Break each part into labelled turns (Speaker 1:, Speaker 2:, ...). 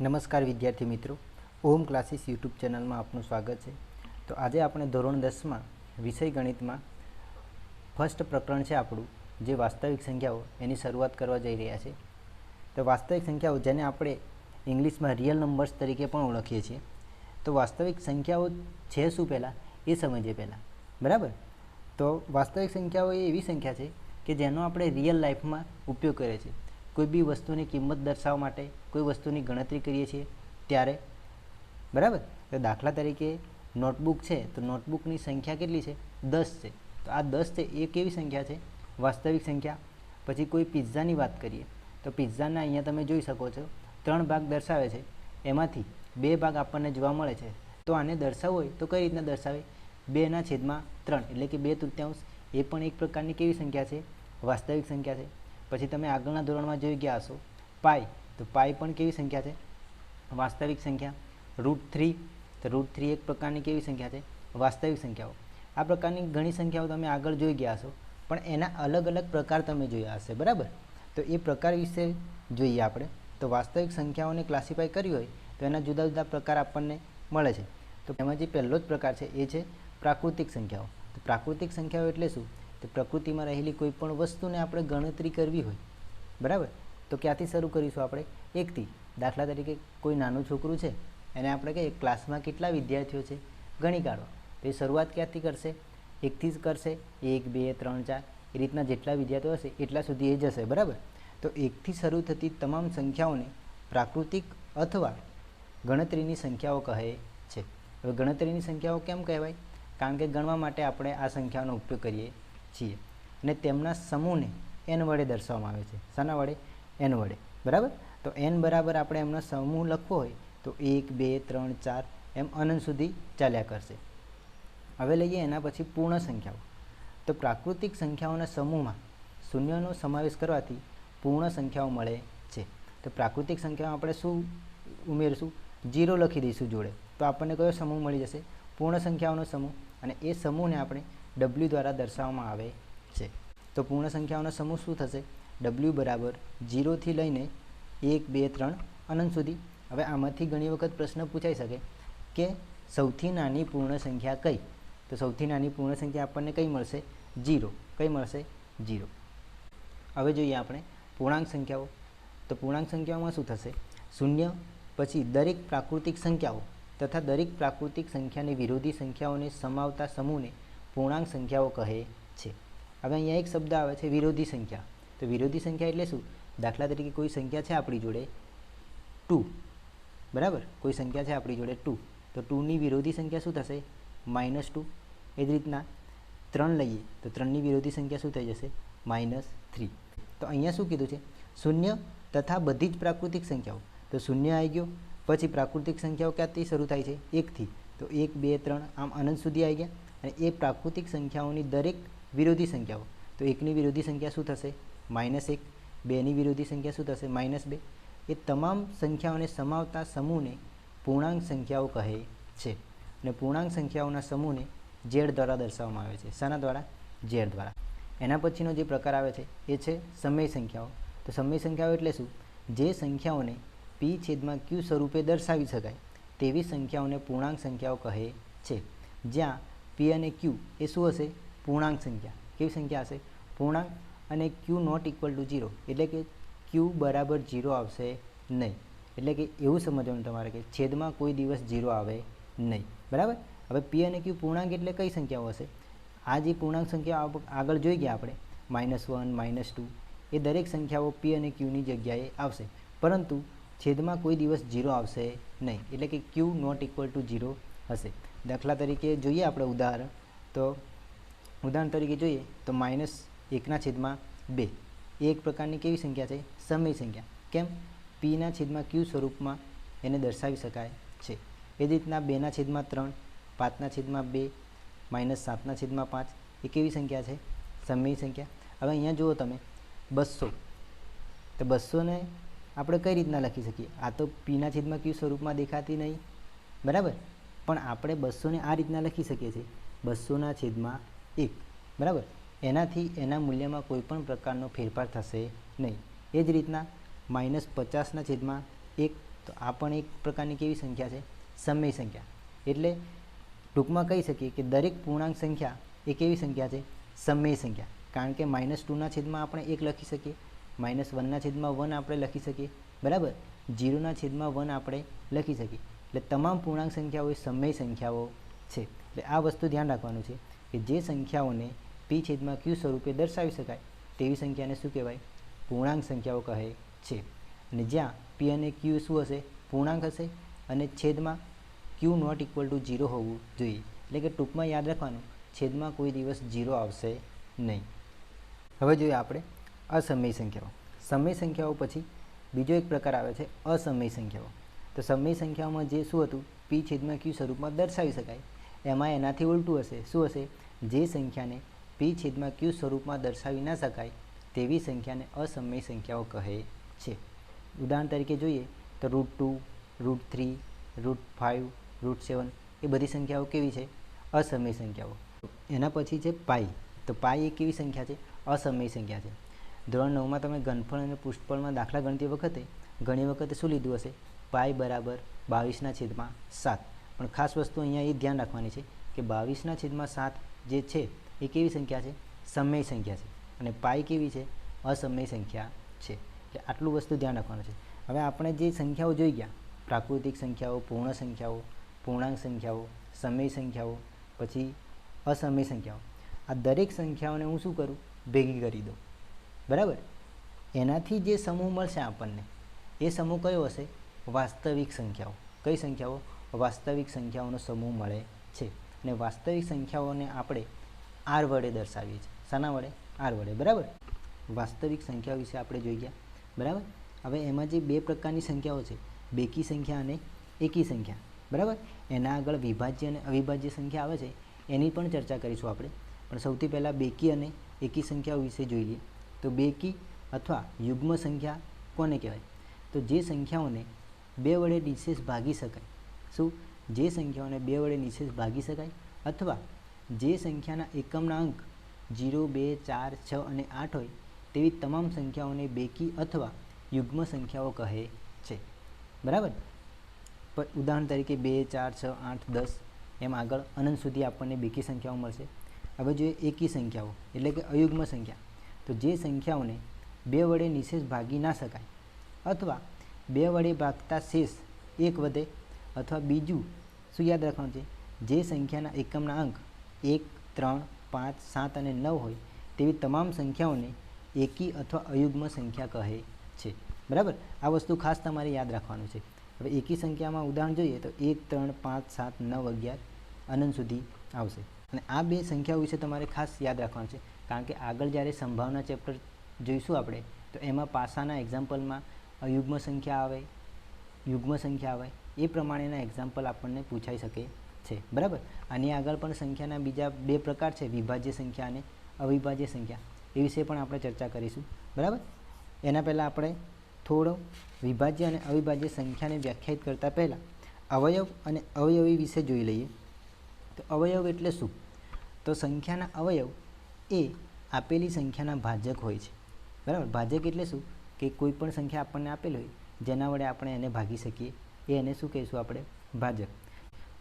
Speaker 1: નમસ્કાર વિદ્યાર્થી મિત્રો. ઓમ ક્લાસીસ યુટ્યુબ ચેનલમાં આપનું સ્વાગત છે. તો આજે આપણે ધોરણ દસમાં વિષય ગણિતમાં ફર્સ્ટ પ્રકરણ છે આપણું, જે વાસ્તવિક સંખ્યાઓ એની શરૂઆત કરવા જઈ રહ્યા છે. તો વાસ્તવિક સંખ્યાઓ જેને આપણે ઇંગ્લિશમાં રિયલ નંબર્સ તરીકે પણ ઓળખીએ છીએ. તો વાસ્તવિક સંખ્યાઓ છે શું પહેલાં? એ સમજીએ પહેલાં. બરાબર? તો વાસ્તવિક સંખ્યાઓ એ એવી સંખ્યા છે કે જેનો આપણે રિયલ લાઈફમાં ઉપયોગ કરીએ છીએ. કોઈ બી વસ્તુની કિંમત દર્શાવવા માટે કોઈ વસ્તુની ગણતરી કરીએ છીએ ત્યારે, બરાબર? તો દાખલા તરીકે નોટબુક છે, તો નોટબુકની સંખ્યા કેટલી છે? દસ છે. તો આ દસ છે, એ કેવી સંખ્યા છે? વાસ્તવિક સંખ્યા. પછી કોઈ પિઝાની વાત કરીએ, તો પિઝાના અહીંયા તમે જોઈ શકો છો, ત્રણ ભાગ દર્શાવે છે. એમાંથી બે ભાગ આપણને જોવા મળે છે. તો આને દર્શાવવું હોય તો કઈ રીતના દર્શાવે? બેના છેદમાં ત્રણ, એટલે કે બે તૃત્યાંશ, એ પણ એક પ્રકારની કેવી સંખ્યા છે? વાસ્તવિક સંખ્યા છે. પછી તમે આગળના ધોરણમાં જોઈ ગયા હશો. પાય તો પાય પણ કેવી સંખ્યા છે? વાસ્તવિક સંખ્યા. Root three. તો રૂટ થ્રી એક પ્રકારની કેવી સંખ્યા છે? વાસ્તવિક સંખ્યાઓ. આ પ્રકારની ઘણી સંખ્યાઓ તમે આગળ જોઈ ગયા હશો. પણ એના અલગ અલગ પ્રકાર તમે જોયા હશે, બરાબર? તો એ પ્રકાર વિશે જોઈએ આપણે. તો વાસ્તવિક સંખ્યાઓને ક્લાસિફાય કરી હોય, તો એના જુદા જુદા પ્રકાર આપણને મળે છે. તો એમાં જે પહેલો જ પ્રકાર છે, એ છે પ્રાકૃતિક સંખ્યાઓ. તો પ્રાકૃતિક સંખ્યાઓ એટલે શું? તો પ્રકૃતિમાં રહેલી કોઈ પણ વસ્તુને આપણે ગણતરી કરવી હોય, બરાબર? તો ક્યાંથી શરૂ કરીશું આપણે? એકથી, દાખલા તરીકે કોઈ નાનું છોકરું છે, એને આપણે કહીએ, ક્લાસમાં કેટલા વિદ્યાર્થીઓ છે? ગણી કાઢો. તો એ શરૂઆત ક્યાંથી કરશે? એકથી જ કરશે? એક, બે, ત્રણ, ચાર, એ રીતના જેટલા વિદ્યાર્થીઓ હશે, એટલા સુધી એ જશે, બરાબર? તો એકથી શરૂ થતી તમામ સંખ્યાઓને પ્રાકૃતિક અથવા ગણતરીની સંખ્યાઓ કહે છે. હવે ગણતરીની સંખ્યાઓ કેમ કહેવાય? કારણ કે ગણવા માટે આપણે આ સંખ્યાઓનો ઉપયોગ કરીએ છીએ અને તેમના સમૂહને એન વડે દર્શાવવામાં આવે છે. શાના વડે? એન વડે. બરાબર? તો એન બરાબર આપણે એમનો સમૂહ લખવો હોય તો એક, બે, ત્રણ, ચાર એમ અનંત સુધી ચાલ્યા કરશે. હવે લઈએ એના પછી પૂર્ણ સંખ્યાઓ. તો પ્રાકૃતિક સંખ્યાઓના સમૂહમાં શૂન્યનો સમાવેશ કરવાથી પૂર્ણ સંખ્યાઓ મળે છે. તો પ્રાકૃતિક સંખ્યામાં આપણે શું ઉમેરશું? જીરો લખી દઈશું જોડે. તો આપણને કયો સમૂહ મળી જશે? પૂર્ણ સંખ્યાઓનો સમૂહ. અને એ સમૂહને આપણે ડબલ્યુ દ્વારા દર્શાવવામાં આવે છે. તો પૂર્ણ સંખ્યાઓનો સમૂહ શું થશે? ડબલ્યુ બરાબર જીરોથી લઈને એક, બે, ત્રણ અનંત સુધી. હવે આમાંથી ઘણી વખત પ્રશ્ન પૂછાઈ શકે કે સૌથી નાની પૂર્ણ સંખ્યા કઈ? તો સૌથી નાની પૂર્ણ સંખ્યા આપણને કઈ મળશે? જીરો કઈ મળશે? જીરો હવે જોઈએ આપણે પૂર્ણાંક સંખ્યાઓ. તો પૂર્ણાંક સંખ્યાઓમાં શું થશે? શૂન્ય, પછી દરેક પ્રાકૃતિક સંખ્યાઓ તથા દરેક પ્રાકૃતિક સંખ્યાની વિરોધી સંખ્યાઓને સમાવતા સમૂહને પૂર્ણાંક સંખ્યાઓ કહે છે. હવે અહીંયા એક શબ્દ આવે છે વિરોધી સંખ્યા. તો વિરોધી સંખ્યા એટલે શું? દાખલા તરીકે કોઈ સંખ્યા છે આપણી જોડે ટુ. બરાબર? કોઈ સંખ્યા છે આપણી જોડે ટુ. તો ટુની વિરોધી સંખ્યા શું થશે? Minus two. એ જ રીતના ત્રણ લઈએ તો ત્રણની વિરોધી સંખ્યા શું થઈ જશે? Minus three. તો અહીંયા શું કીધું છે? શૂન્ય તથા બધી જ પ્રાકૃતિક સંખ્યાઓ. તો શૂન્ય આવી ગયો. પછી પ્રાકૃતિક સંખ્યાઓ ક્યાંથી શરૂ થાય છે? એકથી. તો એક, બે, ત્રણ આમ અનંત સુધી આવી ગયા. અને એ પ્રાકૃતિક સંખ્યાઓની દરેક વિરોધી સંખ્યાઓ. તો એકની વિરોધી સંખ્યા શું થશે? માઇનસ એક. બેની વિરોધી સંખ્યા શું થશે? માઇનસ બે. એ તમામ સંખ્યાઓને સમાવતા સમૂહને પૂર્ણાંક સંખ્યાઓ કહે છે. અને પૂર્ણાંક સંખ્યાઓના સમૂહને ઝેડ દ્વારા દર્શાવવામાં આવે છે. શાના દ્વારા? ઝેડ દ્વારા. એના પછીનો જે પ્રકાર આવે છે, એ છે સમય સંખ્યાઓ. તો સમય સંખ્યાઓ એટલે શું? જે સંખ્યાઓને પી છેદમાં ક્યુ સ્વરૂપે દર્શાવી શકાય, તેવી સંખ્યાઓને પૂર્ણાંક સંખ્યાઓ કહે છે. જ્યાં પી અને ક્યુ એ શું હશે? પૂર્ણાંક સંખ્યા. કેવી સંખ્યા હશે? પૂર્ણાંક અને Q not equal to zero એટલે કે ક્યુ બરાબર ઝીરો આવશે નહીં. એટલે કે એવું સમજવાનું તમારે કે છેદમાં કોઈ દિવસ ઝીરો આવે નહીં. બરાબર? હવે પી અને ક્યુ પૂર્ણાંક એટલે કઈ સંખ્યાઓ હશે? આ જે પૂર્ણાંક સંખ્યાઓ આગળ જોઈ ગયા આપણે માઇનસ વન માઇનસ ટુ એ દરેક સંખ્યાઓ પી અને ક્યુની જગ્યાએ આવશે. પરંતુ છેદમાં કોઈ દિવસ ઝીરો આવશે નહીં. એટલે કે Q not equal to zero હશે. દાખલા તરીકે જોઈએ આપણે ઉદાહરણ, તો ઉદાહરણ તરીકે જોઈએ તો માઇનસ એકના છેદમાં બે. એક પ્રકારની કેવી સંખ્યા છે? સમય સંખ્યા. કેમ? પીના છેદમાં ક્યુ સ્વરૂપમાં એને દર્શાવી શકાય છે. એ જ રીતના બેના છેદમાં ત્રણ, પાંચના છેદમાં બે, માઇનસ સાતના છેદમાં પાંચ, એ કેવી સંખ્યા છે? સમય સંખ્યા. હવે અહીંયા જુઓ તમે, બસો. તો બસોને આપણે કઈ રીતના લખી શકીએ? આ તો પીના છેદમાં ક્યુ સ્વરૂપમાં દેખાતી નહીં. બરાબર? પણ આપણે બસોને આ રીતના લખી શકીએ છીએ. બસોના છેદમાં એક. બરાબર? એનાથી એના મૂલ્યમાં કોઈ પણ પ્રકારનો ફેરફાર થશે નહીં. એ જ રીતના માઇનસ પચાસના છેદમાં એક, તો આ પણ એક પ્રકારની કેવી સંખ્યા છે? સમય સંખ્યા. એટલે ટૂંકમાં કહી શકીએ કે દરેક પૂર્ણાંક સંખ્યા એ કેવી સંખ્યા છે? સમય સંખ્યા. કારણ કે માઇનસ ટુના છેદમાં આપણે એક લખી શકીએ. માઇનસ વનના છેદમાં વન આપણે લખી શકીએ. બરાબર? જીરોના છેદમાં વન આપણે લખી શકીએ. એટલે તમામ પૂર્ણાંક સંખ્યાઓ એ સમય સંખ્યાઓ છે. એટલે આ વસ્તુ ધ્યાન રાખવાનું છે કે જે સંખ્યાઓને પી છેદમાં ક્યુ સ્વરૂપે દર્શાવી શકાય તેવી સંખ્યાને શું કહેવાય? પૂર્ણાંક સંખ્યાઓ કહે છે. અને જ્યાં પી અને ક્યુ શું હશે? પૂર્ણાંક હશે. અને છેદમાં Q not equal to zero હોવું જોઈએ. એટલે કે ટૂંકમાં યાદ રાખવાનું, છેદમાં કોઈ દિવસ ઝીરો આવશે નહીં. હવે જોઈએ આપણે અસમય સંખ્યાઓ. સમય સંખ્યાઓ પછી બીજો એક પ્રકાર આવે છે અસમય સંખ્યાઓ. તો સમય સંખ્યાઓમાં જે શું હતું? પી છેદમાં ક્યુ સ્વરૂપમાં દર્શાવી શકાય. એમાં એનાથી ઉલટું હશે. શું હશે? જે સંખ્યાને પી છેદમાં ક્યુ સ્વરૂપમાં દર્શાવી ના શકાય, તેવી સંખ્યાને અસમય સંખ્યાઓ કહે છે. ઉદાહરણ તરીકે જોઈએ તો root two, root three, root five root seven એ બધી સંખ્યાઓ કેવી છે? અસમય સંખ્યાઓ. એના પછી છે પાઈ. તો પાઈ એ કેવી સંખ્યા છે? અસમય સંખ્યા છે. ધોરણ નવમાં તમે ઘનફળ અને પુષ્ઠફળમાં દાખલા ગણતી વખતે ઘણી વખતે શું લીધું હશે? પાઈ બરાબર બાવીસના છેદમાં સાત. પણ ખાસ વસ્તુ અહીંયા એ ધ્યાન રાખવાની છે કે બાવીસના છેદમાં સાત જે છે, એ કેવી સંખ્યા છે? સમય સંખ્યા છે. અને પાય કેવી છે? અસમય સંખ્યા છે. એટલે આટલું વસ્તુ ધ્યાન રાખવાનું છે. હવે આપણે જે સંખ્યાઓ જોઈ ગયા, પ્રાકૃતિક સંખ્યાઓ, પૂર્ણ સંખ્યાઓ, પૂર્ણાંક સંખ્યાઓ, સમય સંખ્યાઓ, પછી અસમય સંખ્યાઓ. આ દરેક સંખ્યાઓને હું શું કરું? ભેગી કરી દઉં. બરાબર? એનાથી જે સમૂહ મળશે આપણને, એ સમૂહ કયો હશે? વાસ્તવિક સંખ્યાઓ. કઈ સંખ્યાઓ? વાસ્તવિક સંખ્યાઓનો સમૂહ મળે છે. અને વાસ્તવિક સંખ્યાઓને આપણે આર વડે દર્શાવીએ છીએ. શાના વડે? આર વડે. બરાબર? વાસ્તવિક સંખ્યાઓ વિશે આપણે જોઈ ગયા. બરાબર? હવે એમાં જે બે પ્રકારની સંખ્યાઓ છે, બેકી સંખ્યા અને એકી સંખ્યા. બરાબર? એના આગળ વિભાજ્ય અને અવિભાજ્ય સંખ્યા આવે છે, એની પણ ચર્ચા કરીશું આપણે. પણ સૌથી પહેલાં બેકી અને એકી સંખ્યાઓ વિશે જોઈએ. તો બેકી અથવા યુગ્મ સંખ્યા કોને કહેવાય? તો જે સંખ્યાઓને બે વડે નિશેષ ભાગી શકાય. શું? જે સંખ્યાઓને બે વડે નિશેષ ભાગી શકાય? અથવા જે સંખ્યાના એકમના અંક જીરો, બે, ચાર, છ અને આઠ હોય, તેવી તમામ સંખ્યાઓને બેકી અથવા યુગ્મ સંખ્યાઓ કહે છે. બરાબર? ઉદાહરણ તરીકે બે, ચાર, છ, આઠ, દસ, એમ આગળ અનંત સુધી આપણને બેકી સંખ્યાઓ મળશે. હવે જોઈએ એકી સંખ્યાઓ, એટલે કે અયુગ્મ સંખ્યા. તો જે સંખ્યાઓને બે વડે નિશેષ ભાગી ના શકાય, અથવા બે વડે ભાગતા શેષ એક વધે અથવા બીજું, શું યાદ રાખવાનું છે? જે સંખ્યાના એકમના અંક એક, ત્રણ, પાંચ, સાત અને નવ હોય, તેવી તમામ સંખ્યાઓને એકી અથવા અયુગ્મ સંખ્યા કહે છે. બરાબર? આ વસ્તુ ખાસ તમારે યાદ રાખવાનું છે. હવે એકી સંખ્યામાં ઉદાહરણ જોઈએ તો એક, ત્રણ, પાંચ, સાત, નવ, અગિયાર અનંત સુધી આવશે. અને આ બે સંખ્યાઓ વિશે તમારે ખાસ યાદ રાખવાનું છે. કારણ કે આગળ જ્યારે સંભાવના ચેપ્ટર જોઈશું આપણે, તો એમાં પાસાના એક્ઝામ્પલમાં અયુગ્મ સંખ્યા આવે, યુગ્મ સંખ્યા આવે, એ પ્રમાણેના એક્ઝામ્પલ આપણને પૂછાઈ શકે છે. બરાબર? આની આગળ પણ સંખ્યાના બીજા બે પ્રકાર છે, વિભાજ્ય સંખ્યા અને અવિભાજ્ય સંખ્યા. એ વિશે પણ આપણે ચર્ચા કરીશું. બરાબર? એના પહેલાં આપણે થોડો વિભાજ્ય અને અવિભાજ્ય સંખ્યાને વ્યાખ્યાયિત કરતાં પહેલાં અવયવ અને અવયવી વિશે જોઈ લઈએ. તો અવયવ એટલે શું? તો સંખ્યાના અવયવ એ આપેલી સંખ્યાના ભાજક હોય છે. બરાબર? ભાજક એટલે શું? કે કોઈ પણ સંખ્યા આપણને આપેલ હોય, જેના વડે આપણે એને ભાગી શકીએ. એ એને શું કહીશું આપણે? ભાજક.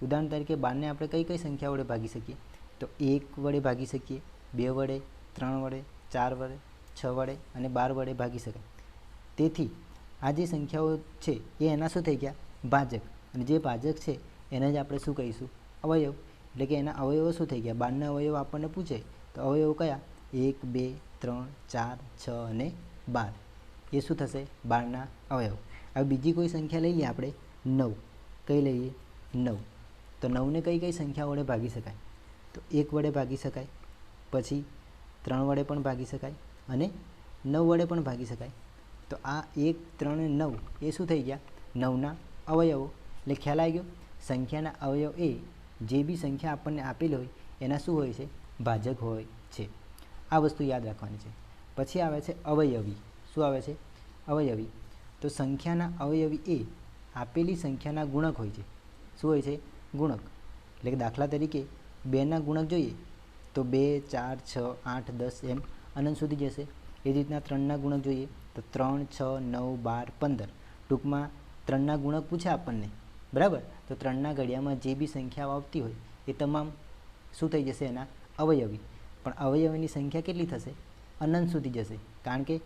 Speaker 1: ઉદાહરણ તરીકે બારને આપણે કઈ કઈ સંખ્યા વડે ભાગી શકીએ? તો એક વડે ભાગી શકીએ, બે વડે, ત્રણ વડે, ચાર વડે, છ વડે અને બાર વડે ભાગી શકાય. તેથી આ જે સંખ્યાઓ છે, એ એના શું થઈ ગયા? ભાજક. અને જે ભાજક છે, એને જ આપણે શું કહીશું? અવયવ. એટલે કે એના અવયવો શું થઈ ગયા? બારના અવયવ આપણને પૂછે, તો અવયવો કયા? એક, બે, ત્રણ, ચાર, છ અને બાર. એ શું થશે? બારના અવયવ. હવે બીજી કોઈ સંખ્યા લઈ લઈએ આપણે? નવ. કઈ લઈએ? નવ. તો નવને કઈ કઈ સંખ્યા વડે ભાગી શકાય? તો એક વડે ભાગી શકાય, પછી ત્રણ વડે પણ ભાગી શકાય અને નવ વડે પણ ભાગી શકાય. તો આ એક, ત્રણ, નવ એ શું થઈ ગયા? નવના અવયવો. એટલે ખ્યાલ આવી ગયો? સંખ્યાના અવયવ એ જે બી સંખ્યા આપણને આપેલી હોય, એના શું હોય છે? ભાજક હોય છે. આ વસ્તુ યાદ રાખવાની છે. પછી આવે છે અવયવી. શું આવે છે? અવયવી. તો સંખ્યાના અવયવી એ આપેલી સંખ્યાના ગુણક હોય છે. શું હોય છે? ગુણક. એટલે કે દાખલા તરીકે બેના ગુણક જોઈએ તો બે, ચાર, છ, આઠ, દસ એમ અનંત સુધી જશે. એ જ રીતના ત્રણના ગુણક જોઈએ તો ત્રણ, છ, નવ, બાર, પંદર. ટૂંકમાં ત્રણના ગુણક પૂછે આપણને. બરાબર? તો ત્રણના ઘડિયામાં જે બી સંખ્યાઓ આવતી હોય એ તમામ શું થઈ જશે? એના અવયવી. પણ અવયવીની સંખ્યા કેટલી થશે? અનંત સુધી જશે. કારણ કે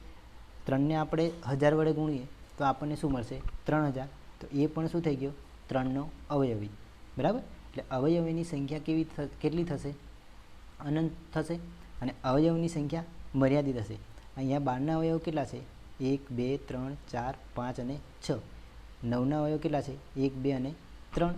Speaker 1: ત્રણને આપણે હજાર વડે ગુણીએ, તો આપણને શું મળશે? ત્રણ હજાર. તો એ પણ શું થઈ ગયો? ત્રણનો અવયવી. બરાબર? એટલે અવયવીની સંખ્યા કેવી કેટલી થશે? અનંત થશે અને અવયવની સંખ્યા મર્યાદિત હશે. અહીંયા બારના અવયવ કેટલા છે? એક, બે, ત્રણ, ચાર, પાંચ અને છ. નવના અવયવ કેટલા છે? એક, બે અને ત્રણ.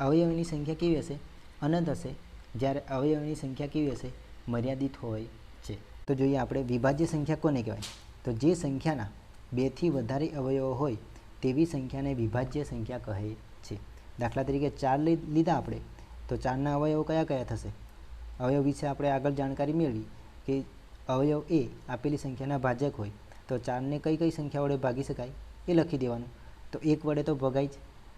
Speaker 1: અવયવની સંખ્યા કેવી હશે? અનંત હશે. જ્યારે અવયવની સંખ્યા કેવી હશે? મર્યાદિત હોય છે. તો જોઈએ આપણે વિભાજ્ય સંખ્યા કોને કહેવાય? તો જે સંખ્યાના બેથી વધારે અવયવો હોય તેવી સંખ્યાને વિભાજ્ય સંખ્યા કહે છે. દાખલા તરીકે ચાર લીધા આપણે, તો ચારના અવયવો કયા કયા થશે? અવયવ વિશે આપણે આગળ જાણકારી મેળવી કે અવયવ એ આપેલી સંખ્યાના ભાજક હોય, તો ચારને કઈ કઈ સંખ્યા વડે ભાગી શકાય? એ લખી દેવાનું. તો એક વડે તો ભગાય જ,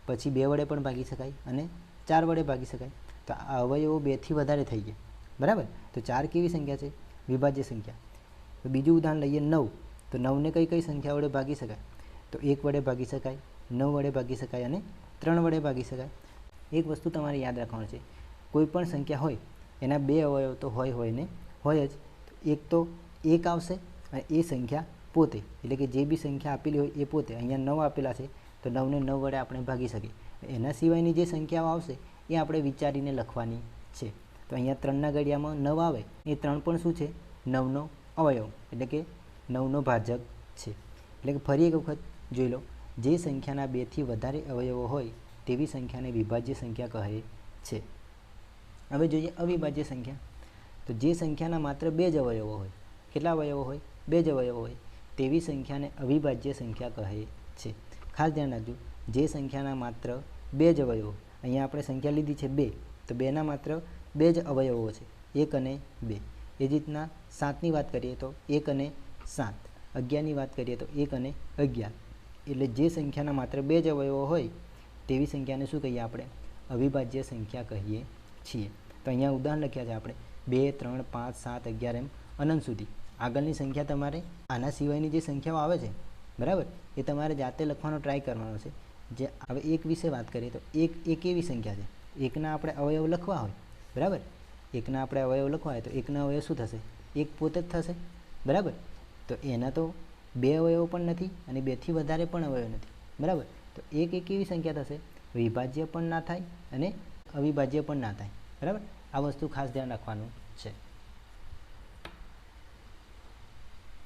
Speaker 1: પછી બે વડે પણ ભાગી શકાય અને ચાર વડે ભાગી શકાય. તો આ અવયવો બેથી વધારે થઈ ગયા. બરાબર? તો ચાર કેવી સંખ્યા છે? વિભાજ્ય સંખ્યા. બીજું ઉદાહરણ લઈએ નવ. તો નવને કઈ કઈ સંખ્યા વડે ભાગી શકાય? તો એક વડે ભાગી શકાય, નવ વડે ભાગી શકાય અને ત્રણ વડે ભાગી શકાય. એક વસ્તુ તમારે યાદ રાખવાનું છે. કોઈ પણ સંખ્યા હોય, એના બે અવયવ તો હોય હોય ને? હોય જ. એક તો એક આવશે અને એ સંખ્યા પોતે. એટલે કે જે બી સંખ્યા આપેલી હોય એ પોતે. અહીંયા નવ આપેલા છે, તો નવને નવ વડે આપણે ભાગી શકીએ. એના સિવાયની જે સંખ્યાઓ આવશે, એ આપણે વિચારીને લખવાની છે. તો અહીંયા ત્રણના ઘડિયામાં નવ આવે. એ ત્રણ પણ શું છે? નવનો અવયવ. એટલે કે નવનો ભાજક છે. એટલે કે ફરી એક વખત જોઈ લો, જે સંખ્યાના બેથી વધારે અવયવો હોય, તેવી સંખ્યાને વિભાજ્ય સંખ્યા કહે છે. હવે જોઈએ અવિભાજ્ય સંખ્યા. તો જે સંખ્યાના માત્ર બે જ અવયવો હોય, કેટલા અવયવો હોય? બે જ અવયવો હોય. તેવી સંખ્યાને અવિભાજ્ય સંખ્યા કહે છે. ખાસ ધ્યાન રાખજો, જે સંખ્યાના માત્ર બે જ અવયવો, અહીંયા આપણે સંખ્યા લીધી છે બે, તો બેના માત્ર બે જ અવયવો છે, એક અને બે. એ જ રીતના સાતની વાત કરીએ તો એક અને સાત. અગિયારની વાત કરીએ તો એક અને અગિયાર. એટલે જે સંખ્યાના માત્ર બે જ અવયવો હોય, તેવી સંખ્યાને શું કહીએ આપણે? અવિભાજ્ય સંખ્યા કહીએ છીએ. તો અહીંયા ઉદાહરણ લખ્યા છે આપણે. બે, ત્રણ, પાંચ, સાત, અગિયાર એમ અનંત સુધી. આગળની સંખ્યા તમારે આના સિવાયની જે સંખ્યાઓ આવે છે, બરાબર? એ તમારે જાતે લખવાનો ટ્રાય કરવાનો છે. જે હવે એક વિશે વાત કરીએ તો એક એક એવી સંખ્યા છે. એકના આપણે અવયવ લખવા હોય, બરાબર? એકના આપણે અવયવ લખવા હોય તો એકના અવયવ શું થશે? એક પોતે જ થશે, બરાબર? તો એના તો બે અવયવો પણ નથી અને બેથી વધારે પણ અવયવ નથી. બરાબર? તો એક એક એવી સંખ્યા થશે? વિભાજ્ય પણ ના થાય અને અવિભાજ્ય પણ ના થાય. બરાબર? આ વસ્તુ ખાસ ધ્યાન રાખવાનું છે.